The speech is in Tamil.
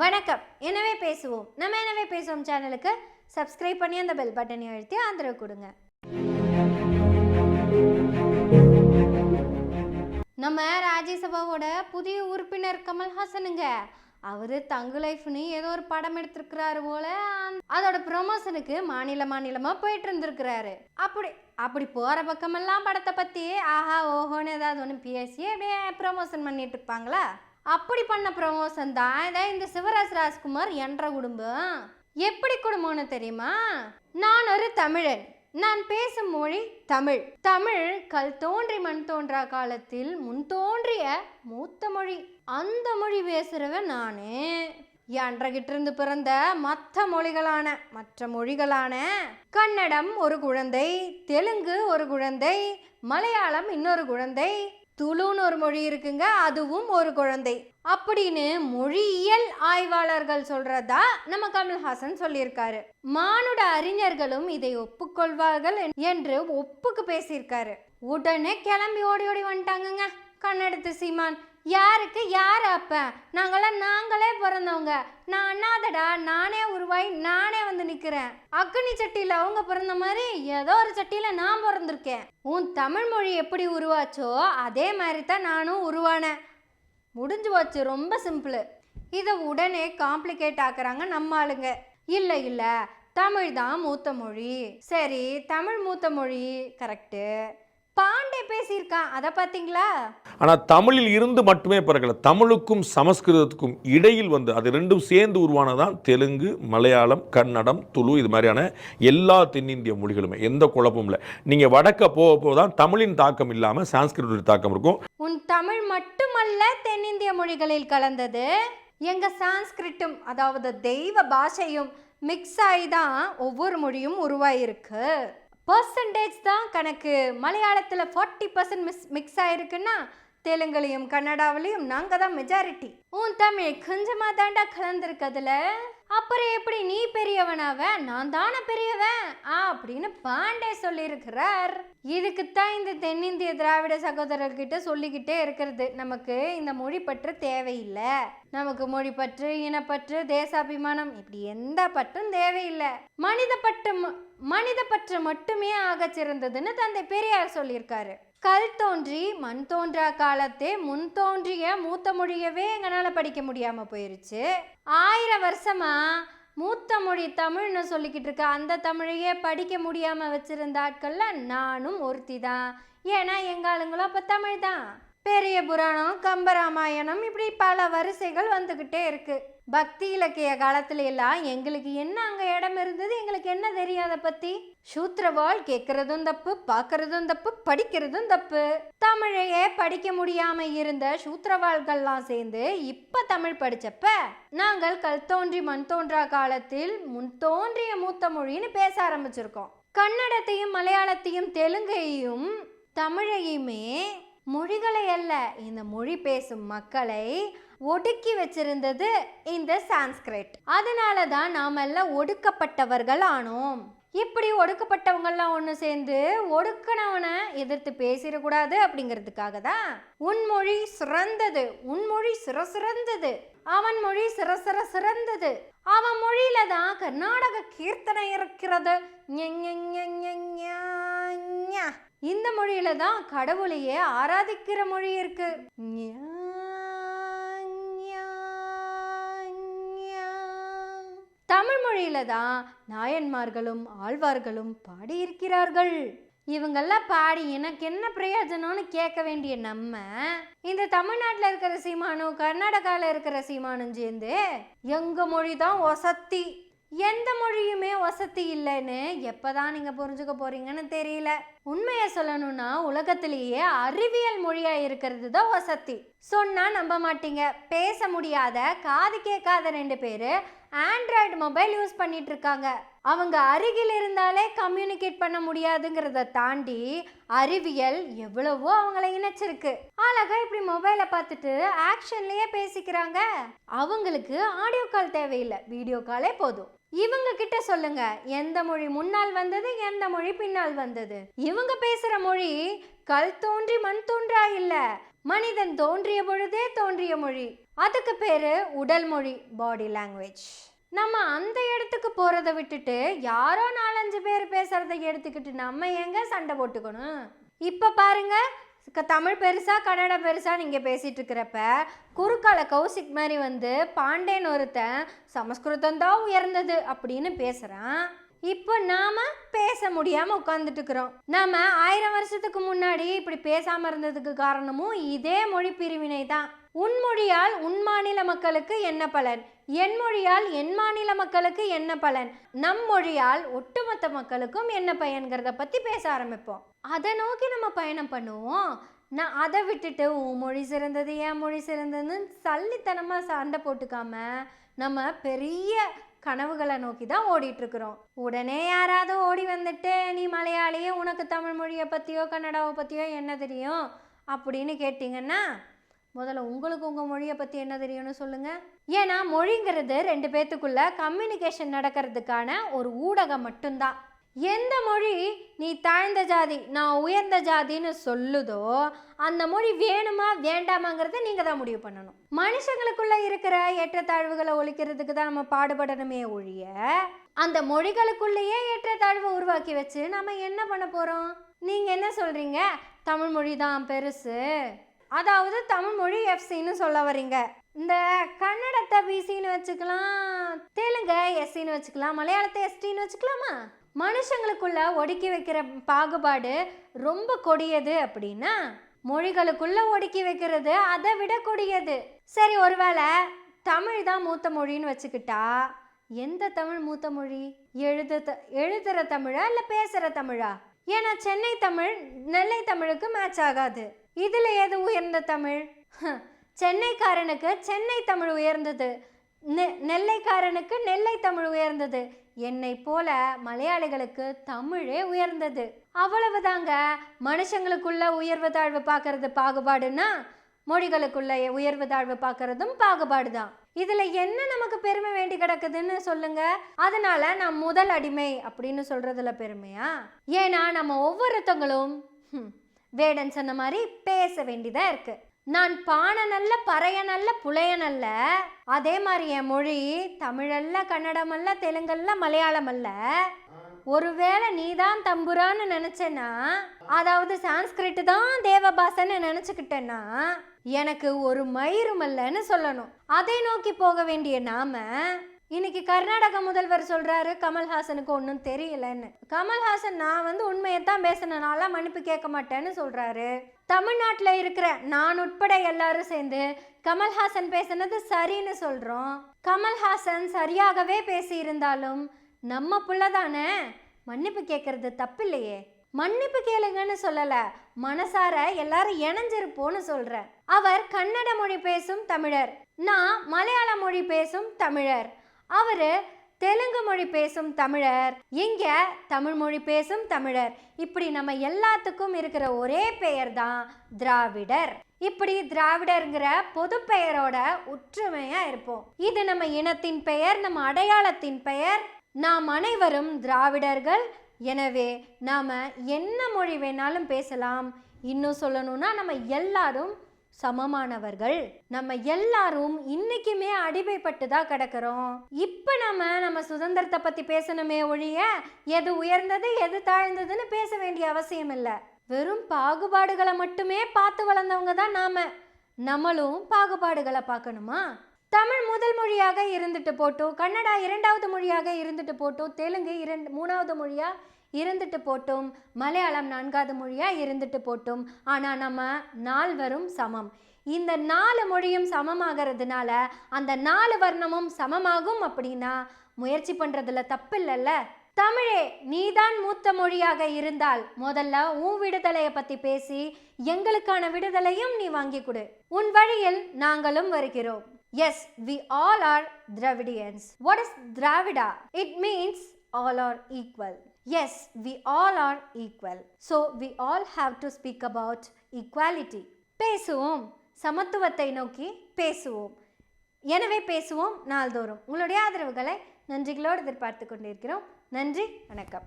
வணக்கம். எனவே பேசுவோம். நம்ம எனவே பேசுவோம் சேனலுக்கு சப்ஸ்கிரைப் பண்ணி அந்த பெல் பட்டனை அழுத்தி ஆதரவு கொடுங்க. நம்ம ராஜ்யசபாவோட புதிய உறுப்பினர் கமல்ஹாசனுங்க. அவர் தங்கு லைஃப்னு ஏதோ ஒரு படம் எடுத்திருக்கிறாரு போல. அதோட ப்ரொமோஷனுக்கு மாநில மாநிலமாக போயிட்டு இருந்திருக்கிறாரு. அப்படி அப்படி போகிற பக்கமெல்லாம் படத்தை பற்றி ஆஹா ஓஹோன்னு ஏதாவது ஒன்று பேசி அப்படியே ப்ரொமோஷன் பண்ணிட்டு இருப்பாங்களா? அப்படி பண்ண ப்ரமோஷன் தான் இதை இந்த சிவராஜ் ராஜ்குமார் என்ற குடும்பம். எப்படி குடும்பம்னு தெரியுமா? நான் ஒரு தமிழன். நான் பேசும் மொழி தமிழ். தமிழ் கல் தோன்றி மண் தோன்றா காலத்தில் முன் தோன்றிய மூத்த மொழி. அந்த மொழி பேசுறவன் நானே. என்கிட்ட இருந்து பிறந்த மற்ற மொழிகளான மற்ற மொழிகளான கன்னடம் ஒரு குழந்தை தெலுங்கு ஒரு குழந்தை மலையாளம் இன்னொரு குழந்தை துளுன்னு ஒரு மொழி இருக்குங்க அதுவும் ஒரு குழந்தை. அப்படின்னு மொழியியல் ஆய்வாளர்கள் சொல்றதா நம்ம கமல்ஹாசன் சொல்லியிருக்காரு. மானுட அறிஞர்களும் இதை ஒப்புக்கொள்வார்கள் என்று ஒப்புக்கு பேசியிருக்காரு. உடனே கிளம்பி ஓடி ஓடி வந்துட்டாங்கங்க கண்ணெடுத்து சீமான். யாருக்கு யார் அப்ப? நாங்களாம் நாங்களே பிறந்தவங்க. நான் அண்ணாதடா நானே உருவாய் நானே வந்து நிக்கிறேன். அக்னி சட்டியில அவங்க பிறந்த மாதிரி ஏதோ ஒரு சட்டியில நான் பிறந்திருக்கேன். உன் தமிழ் மொழி எப்படி உருவாச்சோ அதே மாதிரி தான் நானும் உருவானேன் முடிஞ்சு போச்சு ரொம்ப சிம்பிள். இதை உடனே காம்ப்ளிகேட் ஆக்குறாங்க நம்ம ஆளுங்க. இல்லை இல்லை தமிழ் தான் மூத்த மொழி. சரி தமிழ் மூத்த மொழி கரெக்டு பாண்டே பேசியிருக்கான். அதை பார்த்தீங்களா ஆனால் தமிழில் இருந்து மட்டுமே பிறக்கல. தமிழுக்கும் சமஸ்கிருதத்துக்கும் இடையில் வந்து அது ரெண்டும் சேர்ந்து உருவானதான் தெலுங்கு மலையாளம் கன்னடம் துளு இது மாதிரியான எல்லா தென்னிந்திய மொழிகளுமே. எந்த குழப்பமும் இல்லை. நீங்கள் வடக்க போக போக தான் தமிழின் தாக்கம் இல்லாமல் சான்ஸ்கிருதத்தின் தாக்கம் இருக்கும். உன் தமிழ் மட்டுமல்ல தென்னிந்திய மொழிகளில் கலந்தது. எங்க சான்ஸ்கிரிட்டும் அதாவது தெய்வ பாஷையும் மிக்ஸ் ஆகி தான் ஒவ்வொரு மொழியும் உருவாயிருக்கு. பர்சன்டேஜ் தான் கணக்கு. மலையாளத்தில் ஃபார்ட்டி பர்சன்ட் மிஸ் மிக்ஸ் ஆகிருக்குன்னா தெலுங்குலையும் கன்னடாவிலையும் நாங்கள் தான் மெஜாரிட்டி உன் தமிழ் கொஞ்சமாக தாண்டா கலந்துருக்கதுல அப்புறம் எப்படி நீ பெரியவனாவ? நான் தானே பெரியவன்? அப்படின்னு பாண்டே சொல்லியிருக்கிறார். இதுக்குத்தான் இந்த தென்னிந்திய திராவிட சகோதரர்கிட்ட சொல்லிக்கிட்டே இருக்கிறது. நமக்கு இந்த மொழி பற்று தேவையில்லை. நமக்கு மொழி பற்று இனப்பற்று தேசாபிமானம் இப்படி எந்த பற்றும் தேவையில்லை. மனித பற்று மனித பற்று மட்டுமே ஆகச் சிறந்ததுன்னு தந்தை பெரியார் சொல்லியிருக்காரு. கல் தோன்றி மண் தோன்றா காலத்தே முன் தோன்றிய மூத்த மொழியவே எங்களால் படிக்க முடியாமல் போயிருச்சு. ஆயிரம் வருஷமா மூத்த மொழி தமிழ்னு சொல்லிக்கிட்டு இருக்க அந்த தமிழையே படிக்க முடியாமல் வச்சிருந்த ஆட்களில் நானும் ஒருத்தி தான். ஏன்னா எங்காளுங்களும் அப்போ தமிழ் தான். பெரிய புராணம் கம்பராமாயணம் இப்படி பல வரிசைகள் வந்துக்கிட்டே இருக்கு. பக்தி இலக்கிய காலத்துல எல்லாம் எங்களுக்கு என்ன அங்கே இடம் இருந்தது? எங்களுக்கு என்ன தெரியும் அதை சூத்திரவாள் கேட்கறதும் தப்பு பார்க்கறதும் தப்பு படிக்கிறதும் தப்பு. தமிழையே படிக்க முடியாம இருந்த சூத்திரவாள்கள்லாம் சேர்ந்து இப்ப தமிழ் படிச்சப்ப நாங்கள் கல் தோன்றி மண் தோன்றா காலத்தில் முன் தோன்றிய மூத்த மொழின்னு பேச ஆரம்பிச்சிருக்கோம். கன்னடத்தையும் மலையாளத்தையும் தெலுங்கையும் தமிழையுமே மொழிகளை அல்ல இந்த மொழி பேசும் மக்களை ஒடுக்கி வச்சிருந்தது இந்த சான்ஸ்கிரிட். அதனால தான் நாம எல்லாம் ஒடுக்கப்பட்டவர்கள் ஆனோம். இப்படி ஒடுக்கப்பட்டவங்கெல்லாம் ஒன்று சேர்ந்து ஒடுக்கணவனை எதிர்த்து பேசிடக்கூடாது அப்படிங்கிறதுக்காக தான் உன் மொழி சிறந்தது உன் மொழி சிற சிறந்தது அவன் மொழி சிற சிற சிறந்தது அவன் மொழியில தான் கர்நாடக கீர்த்தனை இருக்கிறது. இந்த மொழியில தான் கடவுளையே ஆராதிக்கிற மொழி இருக்கு. தமிழ் மொழியில தான் நாயன்மார்களும் ஆழ்வார்களும் பாடியிருக்கிறார்கள். இவங்கெல்லாம் பாடி எனக்கு என்ன பிரயோஜனம்னு கேட்க வேண்டிய நம்ம இந்த தமிழ்நாட்டில் இருக்கிற சீமானும் கர்நாடகாவில் இருக்கிற சீமானும் சேர்ந்து எங்க மொழி தான் ஒசத்தி எந்த மொழியுமே வசதி இல்லைன்னு எப்போதான் நீங்கள் புரிஞ்சுக்க போறீங்கன்னு தெரியல. உண்மையை சொல்லணும்னா உலகத்திலேயே அறிவியல் மொழியாக இருக்கிறது தான் வசதி. சொன்னால் நம்ப மாட்டீங்க. பேச முடியாத காது கேட்காத ரெண்டு பேர் ஆண்ட்ராய்டு மொபைல் யூஸ் பண்ணிட்டு இருக்காங்க அவங்க அருகில் இருந்தாலே கம்யூனிகேட் பண்ண முடியாதுங்கிறத தாண்டி அறிவியல் எவ்வளவோ அவங்கள இணைச்சிருக்கு. அழகா இப்படி மொபைலை பார்த்துட்டு ஆக்ஷன்லயே பேசிக்கிறாங்க. அவங்களுக்கு ஆடியோ கால் தேவையில்லை. வீடியோ காலே போதும். இவங்க கிட்ட சொல்லுங்க. எந்த மொழி முன்னால் வந்தது எந்த மொழி பின்னால் வந்தது? இவங்க பேசுற மொழி கல் தோன்றி மண் தோன்றா இல்லை. மனிதன் தோன்றிய பொழுதே தோன்றிய மொழி. அதுக்கு பேர் உடல் மொழி பாடி லாங்குவேஜ் நம்ம அந்த இடத்துக்கு போகிறத விட்டுட்டு யாரோ நாலஞ்சு பேர் பேசுகிறத எடுத்துக்கிட்டு நம்ம எங்க சண்டை போட்டுக்கணும்? இப்போ பாருங்க தமிழ் பெருசா கன்னடம் பெருசா நீங்க பேசிட்டு இருக்கிறப்ப குறுக்கால கௌசிக் மாதிரி வந்து பாண்டேன் ஒருத்தன் சமஸ்கிருதம் தான் உயர்ந்தது அப்படின்னு பேசுகிறான் இப்போ நாம பேச முடியாம உட்கார்ந்துட்டு இருக்கிறோம் நாம ஆயிரம் வருஷத்துக்கு முன்னாடி இப்படி பேசாம இருந்ததுக்கு காரணமும் இதே மொழி பிரிவினை தான். உன்மொழியால் உன் மாநில மக்களுக்கு என்ன பலன்? என் மொழியால் என் மாநில மக்களுக்கு என்ன பலன்? நம் மொழியால் ஒட்டுமொத்த மக்களுக்கும் என்ன பயன்கிறத பத்தி பேச ஆரம்பிப்போம். அதை நோக்கி நம்ம பயணம் பண்ணுவோம். நான் அதை விட்டுட்டு உன் மொழி சிறந்தது என் மொழி சிறந்ததுன்னு சல்லித்தனமாக சண்டை போட்டுக்காம நம்ம பெரிய கனவுகளை நோக்கி தான் ஓடிட்டுருக்குறோம். உடனே யாராவது ஓடி வந்துட்டு நீ மலையாளியே உனக்கு தமிழ் மொழியை பற்றியோ கன்னடாவை பற்றியோ என்ன தெரியும்? அப்படின்னு கேட்டிங்கன்னா முதல்ல உங்களுக்கு உங்கள் மொழியை பற்றி என்ன தெரியும்னு சொல்லுங்கள் ஏன்னா மொழிங்கிறது ரெண்டு பேர்த்துக்குள்ள கம்யூனிகேஷன் நடக்கிறதுக்கான ஒரு ஊடகம் மட்டும்தான். எந்த மொழி நீ தாழ்ந்த ஜாதி நான் உயர்ந்த ஜாதின்னு சொல்லுதோ அந்த மொழி வேணுமா வேண்டாமாங்கிறத நீங்கள் தான் முடிவு பண்ணணும். மனுஷங்களுக்குள்ள இருக்கிற ஏற்றத்தாழ்வுகளை ஒழிக்கிறதுக்கு தான் நம்ம பாடுபடணுமே ஒழிய அந்த மொழிகளுக்குள்ளேயே ஏற்றத்தாழ்வு உருவாக்கி வச்சு நம்ம என்ன பண்ண போகிறோம் நீங்கள் என்ன சொல்கிறீங்க தமிழ் மொழி தான் பெருசு. அதாவது தமிழ் மொழி எஃப்சின்னு சொல்ல வரீங்க இந்த கன்னடத்தை பிசின்னு வச்சுக்கலாம் தெலுங்க எஸ்சின்னு வச்சுக்கலாம் மலையாளத்தை எஸ்டின்னு வச்சுக்கலாமா? மனுஷங்களுக்குள்ள ஒடுக்கி வைக்கிற பாகுபாடு ரொம்ப கொடியது அப்படின்னா மொழிகளுக்குள்ள ஒடுக்கி வைக்கிறது அதை விட கொடியது. சரி ஒருவேளை தமிழ் தான் மூத்த மொழின்னு வச்சுக்கிட்டா எந்த தமிழ் மூத்த மொழி? எழுத எழுதுற தமிழா இல்லை பேசுகிற தமிழா? ஏன்னா சென்னை தமிழ் நெல்லை தமிழுக்கு மேட்ச் ஆகாது. இதில் எது உயர்ந்த தமிழ்? சென்னைக்காரனுக்கு சென்னை தமிழ் உயர்ந்தது. நெ நெல்லைக்காரனுக்கு நெல்லை தமிழ் உயர்ந்தது. என்னை போல மலையாளிகளுக்கு தமிழே உயர்ந்தது. அவ்வளவுதாங்க. மனுஷங்களுக்குள்ள உயர்வு தாழ்வு பார்க்கறது பாகுபாடுன்னா மொழிகளுக்குள்ள உயர்வு தாழ்வு பார்க்கறதும் பாகுபாடு தான் இதுல என்ன நமக்கு பெருமை வேண்டி கிடக்குதுன்னு சொல்லுங்க. அதனால நான் முதல் அடிமை அப்படின்னு சொல்றதுல பெருமையா? ஏன்னா நம்ம ஒவ்வொருத்தங்களும் வேடன் சொன்ன மாதிரி பேச வேண்டிதான் இருக்கு. நான் பானை நல்ல பறைய நல்ல நல்ல அதே மாதிரி என் மொழி தமிழல்ல கன்னடமல்ல தெலுங்கல்ல மலையாளம் அல்ல ஒருவேளை நீ தான் தம்புரான்னு நினைச்சேன்னா அதாவது சான்ஸ்கிரிட் தான் தேவபாசன்னு நினச்சிக்கிட்டேன்னா எனக்கு ஒரு மயிருமல்லன்னு சொல்லணும். அதை நோக்கி போக வேண்டிய நாம இன்னைக்கு கர்நாடக முதல்வர் சொல்றாரு கமல்ஹாசனுக்கு ஒன்றும் தெரியலன்னு. கமல்ஹாசன் நான் வந்து உண்மையை தான் பேசினனால மன்னிப்பு கேட்க மாட்டேன்னு சொல்றாரு. தமிழ்நாட்டில் இருக்கிற நான் உட்பட எல்லாரும் சேர்ந்து கமல்ஹாசன் பேசுனது சரின்னு சொல்கிறோம் கமல்ஹாசன் சரியாகவே பேசியிருந்தாலும் நம்ம புள்ள தானே மன்னிப்பு கேட்கறது தப்பில்லையே. மன்னிப்பு கேளுங்கன்னு சொல்லலை மனசார எல்லாரும் இணைஞ்சிருப்போன்னு சொல்கிறேன் அவர் கன்னட மொழி பேசும் தமிழர் நான் மலையாள மொழி பேசும் தமிழர். அவர் தெலுங்கு மொழி பேசும் தமிழர். இங்க தமிழ் மொழி பேசும் தமிழர். இப்படி நம்ம எல்லாத்துக்கும் இருக்கிற ஒரே பெயர் தான் திராவிடர். இப்படி திராவிடர்ங்கிற பொது பெயரோட ஒற்றுமையா இருப்போம். இது நம்ம இனத்தின் பெயர் நம்ம அடையாளத்தின் பெயர். நாம் அனைவரும் திராவிடர்கள். எனவே நாம என்ன மொழி வேணாலும் பேசலாம். இன்னும் சொல்லணும்னா நம்ம எல்லாரும் சமமானவர்கள். நம்ம எல்லாரும் இன்னைக்குமே அடிமைப்பட்டு தான் கிடக்கிறோம். இப்போ நம்ம நம்ம சுதந்திரத்தை பற்றி பேசணுமே ஒழிய எது உயர்ந்தது எது தாழ்ந்ததுன்னு பேச வேண்டிய அவசியம் இல்லை. வெறும் பாகுபாடுகளை மட்டுமே பார்த்து வளர்ந்தவங்க தான் நாம. நம்மளும் பாகுபாடுகளை பார்க்கணுமா? தமிழ் முதல் மொழியாக இருந்துட்டு போட்டோம் கன்னடா இரண்டாவது மொழியாக இருந்துட்டு போட்டோம் தெலுங்கு இரண்டு மூணாவது மொழியாக இருந்துட்டு போட்டும். மலையாளம் நான்காவது மொழியாக இருந்துட்டு போட்டும். ஆனால் நம்ம நால்வரும் சமம். இந்த நாலு மொழியும் சமமாகிறதுனால அந்த நாலு வர்ணமும் சமமாகும் அப்படின்னா முயற்சி பண்ணுறதுல தப்பு இல்லைல்ல தமிழே நீதான் மூத்த மொழியாக இருந்தால் முதல்ல உன் விடுதலையை பற்றி பேசி எங்களுக்கான விடுதலையும் நீ வாங்கி கொடு. உன் வழியில் நாங்களும் வருகிறோம். Yes we all are Dravidians what is Dravida it means all are equal Yes, we all are equal. So we all have to speak about equality. பேசுவோம். சமத்துவத்தை நோக்கி பேசுவோம். எனவே பேசுவோம் நாள்தோறும். உங்களுடைய ஆதரவுகளை நன்றிகளோடு எதிர்பார்த்து கொண்டிருக்கிறோம். நன்றி வணக்கம்.